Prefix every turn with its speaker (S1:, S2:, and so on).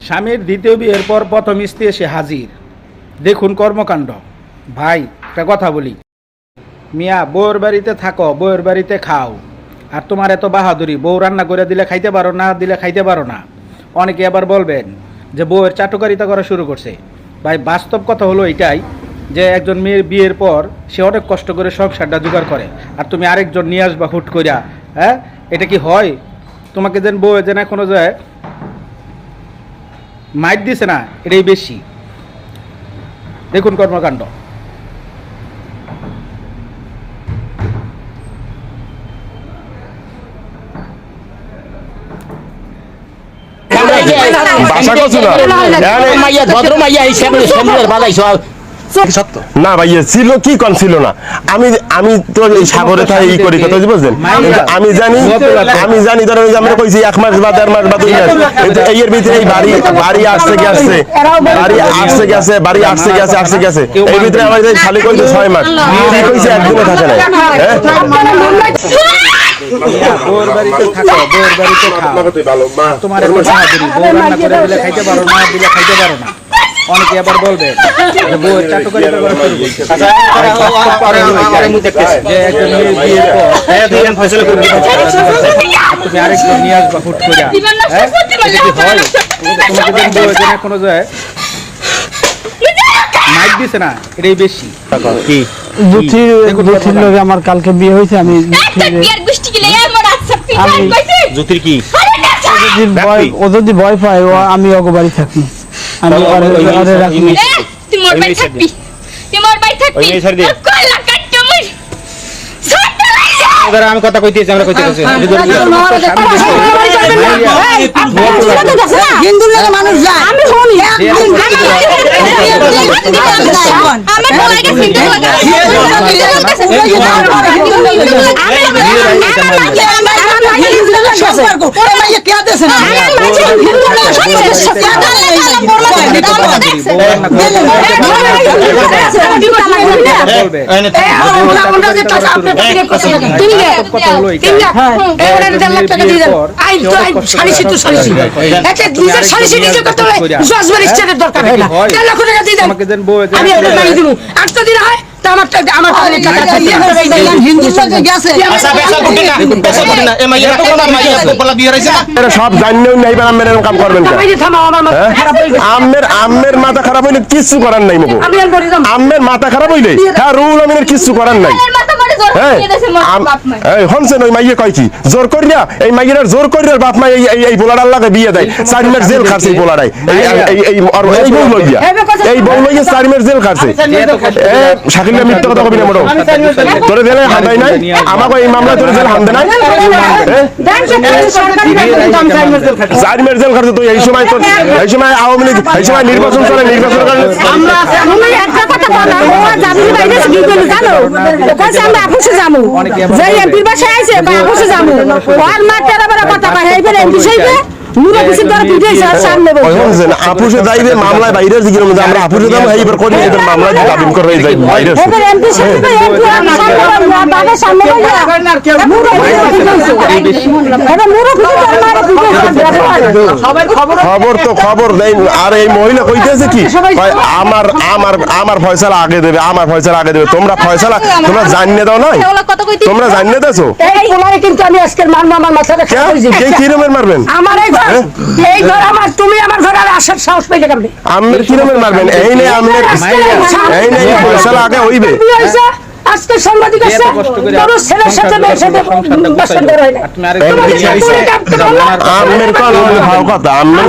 S1: স্বামীর দ্বিতীয় বিয়ের পর প্রথম স্ত্রী এসে হাজির। দেখুন কর্মকাণ্ড। ভাই, একটা কথা বলি। মিয়া, বউয়ের বাড়িতে থাকো, বউয়ের বাড়িতে খাও। আর তোমার এত বাহাদুরি, বউ রান্না করে দিলে খাইতে পারো, না দিলে খাইতে পারো না? অনেকে আবার বলবেন যে বউয়ের চাটুকারিতা করা শুরু করছে। ভাই, বাস্তব কথা হলো এটাই যে একজন মেয়ের বিয়ের পর সে অনেক কষ্ট করে সংসারটা জোগাড় করে। আর তুমি আরেকজন নিয়ে আসবা হুট কইরা হ্যাঁ? এটা কি হয়? তোমাকে যেন বউ যেন এখনও যায় মাইট দিছে না এটাই বেশি। দেখুন কর্মকাণ্ড।
S2: ভাষা কছো না?
S3: মাইয়া ভদ্র মাইয়া হিসেবে বাজাইছো
S2: না ভাইয়া ছিল কি কম ছিল না? আমি আমি তো এই সাগরে ই করি কথা বুঝছেন? আমি জানি আমি জানি ধরেন যে আমরা কইছি এক মাস বা দেড় মাস বা দুই মাস এই এর ভিতরে এই বাড়ি বাড়ি আসছে গেছে বাড়ি আসছে গেছে বাড়ি আসছে গেছে আসছে? গেছে এই ভিতরে আমার এই খালি কইছে ছয় মাস। কি কইছে একদিনও থাকে না হ্যাঁ?
S1: বউয়ের বাড়িতে থাকো বউয়ের বাড়িতে খাও তোমার এত বাহাদুরি বউ রান্না করে দিলে খাইতে পারো না দিলে খাইতে পারো না। অনেকে আবার বলবে তুমি আরেকজন নিয়ে আসবা হুট করে হ্যাঁ হয় তোমাকে কোনো যায় মাইক দিছে না এটাই বেশি
S4: জুথির
S1: দেখুন
S4: লগে আমার কালকে বিয়ে হয়েছে আমি
S5: আমি
S3: জ্যোতির কি
S4: যদি ভয় ও যদি ভয় পায় ও আমি ওকে বাড়ি থাকি আমি ওরে ওরে রাখি
S5: তুই মোর থাকবি তুই থাকবি কাটতে মুই
S3: আমি কথা কইতেছি আমরা কইতেছি
S6: হিন্দু লাগে মানুষ যায় আমি শুনি
S5: আমি
S1: আমাকে যেন বউ
S6: আমি আমার আমার
S3: আচ্ছা না।
S2: এরা সব জানলেও নাই বা আমের এরকম কাম করবেন
S6: আমার মাথা
S2: হ্যাঁ? আমের মাথা খারাপ হইলে কিচ্ছু করার নাই মগো আমের মাথা খারাপ হইলে। হ্যাঁ রুল আমিনের কিচ্ছু করার নাই। এই হনছেন ওই মাইয়ে কয় কি? জোর করিয়া এই মাইয়ের জোর করিয়া বাপ মা এই এই- এই বোলাডার লাগে বিয়ে দেয়। চার মাস জেল খাচ্ছে এই বোলাডাই এই এই এই বউ লইয়া। এই বউ লইয়া চার মাস জেল খাচ্ছে এ মিথ্যা কথা কবি না মোটো। তোরে জেলে হান্দাই নাই? আমাকে এই মামলা তোরে জেল হান্দে নাই? চার মাস জেল খাচ্ছে তুই। এই সময় তোর এই সময় আওয়ামী লীগ এই সময় নির্বাচন চলে নির্বাচন করে
S6: আমি একটা কথা বলা, ও জামিন বাইরে কি বলে জানো? ও কইছে আমরা আপুসে যামু। যে এমপির বাসায় আইছে, বা আপুসে যামু। ওর মা তেরা বেড়া কথা কয়, এইবার এমপি সাইবে,
S2: আপুসে যাইবে মামলায় বাইরে দিকে আমরা আপুসে যাব এইবার করি মামলায় করে যাই বাইরে
S6: সামনে
S2: খবর তো খবর নেই আর এই মহিলা কইতেছে কি? আমার আমার আমার ফয়সালা আগে দেবে আমার ফয়সালা আগে দেবে। তোমরা ফয়সালা তোমরা জানিয়ে দাও নাই? তোমরা জানিয়ে দেছো
S6: কিন্তু আমি আজকের মারবো, আমার মাথাটা হয়ে।
S2: কে কিরমের মারবেন?
S6: আমার এই ঘর এই ঘর আমার তুমি আমার ঘরে আর আসার সাহস পাইলে কেমনে?
S2: আমের কিরমের মারবেন? এই নেই আমের এই নেই ফয়সালা আগে হইবে।
S6: হয়েছে, আজকে সাংবাদিক আছে
S1: করে
S6: বড় ছেলের সাথে মেয়ের সাথে বাসন। হয় না
S2: আমের কথা আমের